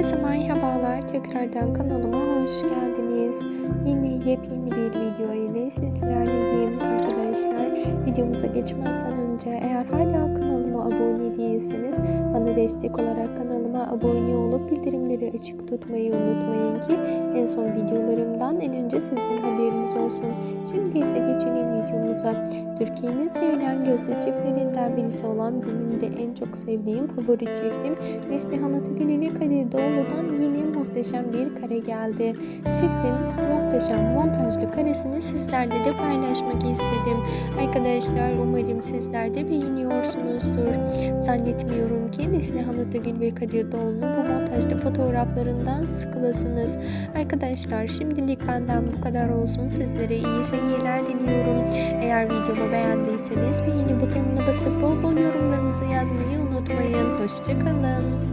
Herkese merhabalar. Tekrardan kanalıma hoş geldiniz. Yine yepyeni bir video ile sizlerleyim arkadaşlar. Videomuza geçmezden önce eğer hala kanalıma abone değilseniz bana destek olarak kanalıma abone olup bildirimleri açık tutmayı unutmayın ki en son videolarımdan en önce sizin haberiniz olsun. Şimdi videomuza. Türkiye'nin sevilen gözde çiftlerinden birisi olan benim de en çok sevdiğim favori çiftim Neslihan Atagül ile Kadir Doğulu'dan yine muhteşem bir kare geldi. Çiftin muhteşem montajlı karesini sizlerle de paylaşmak istedim. Arkadaşlar umarım sizler de beğeniyorsunuzdur. Zannetmiyorum ki Neslihan Atagül ve Kadir Doğulu'nun bu montajlı fotoğraflarından sıkılasınız. Arkadaşlar şimdilik benden bu kadar olsun. Sizlere iyi seyirler diliyorum. Eğer videomu beğendiyseniz beğeni butonuna basıp bol bol yorumlarınızı yazmayı unutmayın. Hoşçakalın.